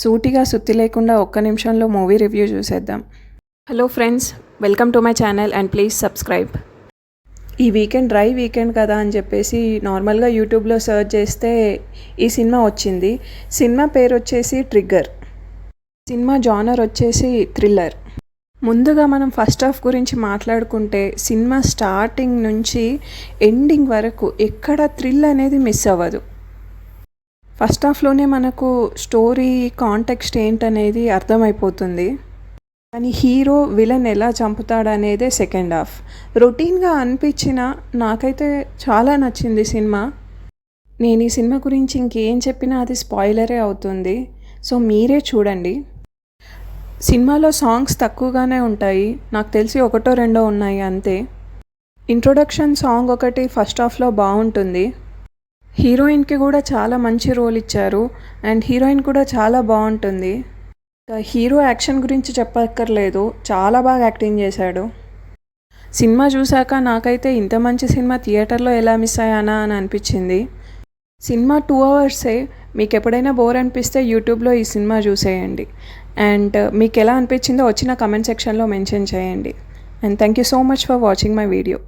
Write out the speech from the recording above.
సూటిగా సుత్తి లేకుండా ఒక్క నిమిషంలో మూవీ రివ్యూ చూసేద్దాం. Hello friends welcome to my channel and please subscribe. ఈ వీకెండ్ డ్రై వీకెండ్ కదా అని చెప్పేసి నార్మల్గా యూట్యూబ్లో సెర్చ్ చేస్తే ఈ సినిమా వచ్చింది. సినిమా పేరు వచ్చేసి ట్రిగ్గర్. సినిమా జానర్ వచ్చేసి థ్రిల్లర్. ముందుగా మనం ఫస్ట్ హాఫ్ గురించి మాట్లాడుకుంటే సినిమా స్టార్టింగ్ నుంచి ఎండింగ్ వరకు ఎక్కడ థ్రిల్ అనేది మిస్ అవ్వదు. ఫస్ట్ హాఫ్లోనే మనకు స్టోరీ కాంటెక్స్ట్ ఏంటనేది అర్థమైపోతుంది. కానీ హీరో విలన్ ఎలా చంపుతాడనేదే సెకండ్ హాఫ్. రొటీన్గా అనిపించిన నాకైతే చాలా నచ్చింది సినిమా. నేను ఈ సినిమా గురించి ఇంకేం చెప్పినా అది స్పాయిలరే అవుతుంది. సో మీరే చూడండి. సినిమాలో సాంగ్స్ తక్కువగానే ఉంటాయి. నాకు తెలిసి ఒకటో రెండో ఉన్నాయి అంతే. ఇంట్రొడక్షన్ సాంగ్ ఒకటి ఫస్ట్ హాఫ్లో బాగుంటుంది. హీరోయిన్కి కూడా చాలా మంచి రోల్ ఇచ్చారు. అండ్ హీరోయిన్ కూడా చాలా బాగుంటుంది. హీరో యాక్షన్ గురించి చెప్పక్కర్లేదు. చాలా బాగా యాక్టింగ్ చేశాడు. సినిమా చూశాక నాకైతే ఇంత మంచి సినిమా థియేటర్లో ఎలా మిస్ అయ్యానా అని అనిపించింది. సినిమా టూ అవర్సే. మీకు ఎప్పుడైనా బోర్ అనిపిస్తే యూట్యూబ్లో ఈ సినిమా చూసేయండి. అండ్ మీకు ఎలా అనిపించిందో వచ్చిన కమెంట్ సెక్షన్లో మెన్షన్ చేయండి. And thank you so much for watching my video.